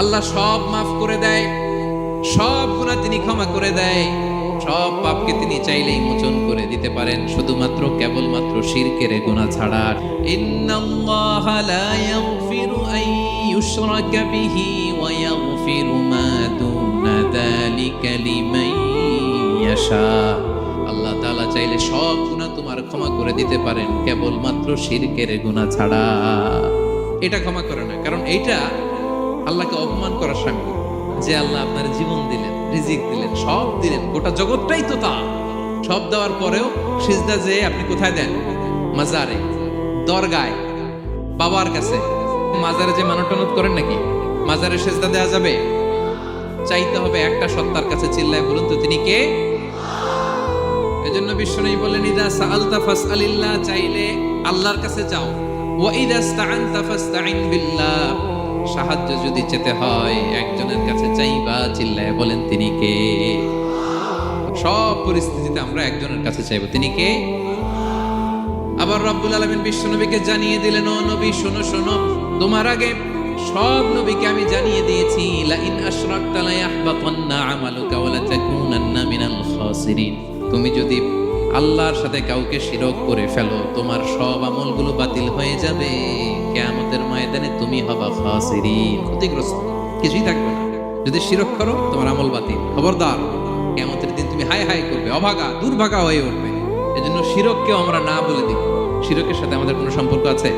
আল্লাহ সব মাফ করে দেয়, সব গুণা তিনি ক্ষমা করে দেয়, সব পাপকে তিনি চাইলেই মোচন করে দিতে পারেন, শুধুমাত্র কেবলমাত্র শিরকের গুণা ছাড়া আল্লাহ তাআলা চাইলে সব গুনাহ তোমার ক্ষমা করে দিতে পারেন, কেবলমাত্র শিরকের গুনাহ ছাড়া। এটা ক্ষমা করে না, কারণ এইটা আল্লাহকে অপমান করার সামিল যে আল্লাহ আপনার জীবন দিলেন, রিজিক দিলেন, সব দিলেন, গোটা জগৎটাই তো তা সব দেওয়ার পরেও সিজদা যে আপনি কোথায় দেন? মাজারে, দরগায়, বাবার কাছে। মাজারে যে মানটনত করেন নাকি? মাজারে সেজদা দেওয়া যাবে? চাইতে হবে একটা সত্তার কাছে চিল্লায় বলুন তো, তিনি কে? এজন্য বিশ্বনবী বললেন, ইদা সাআলতা ফাসআলিল্লাহ চাইলে আল্লাহর কাছে যাও। ওয়া ইদা ইসতাআনতা বিল্লাহ। সাহায্য যদি চেতে হয়, একজনের কাছে চাইবা, চিল্লায় বলেন, তিনি কে? সব পরিস্থিতিতে আমরা একজনের কাছে চাইব, তিনি কে? আবার রব্বুল আলামিন বিশ্বনবীকে জানিয়ে দিলেন, ও নবী, শোনো শোনো, তোমার আগে সব নবীকে আমি জানিয়ে দিয়েছি লা ইন আশরাকতা লা ইয়াহবাতান্না আমালুকা ওয়া তাকুনান্না মিনাল খাসিরিন। তুমি যদি আল্লাহর সাথে কাউকে শিরক করে ফেলো, তোমার সব আমলগুলো বাতিল হয়ে যাবে। কেয়ামতের ময়দানে তুমি হবা ফাসিরি ক্ষতিগ্রস্ত, কিছুই থাকবে না। যদি শিরক করো, তোমার আমল বাতিল। খবরদার, কেয়ামতের দিন তুমি হাই হাই করবে, অভাগা, দুর্ভাগা হয়ে উঠবে। এজন্য শিরককেও আমরা না বলে দিই। শিরকের সাথে আমাদের কোনো সম্পর্ক আছে?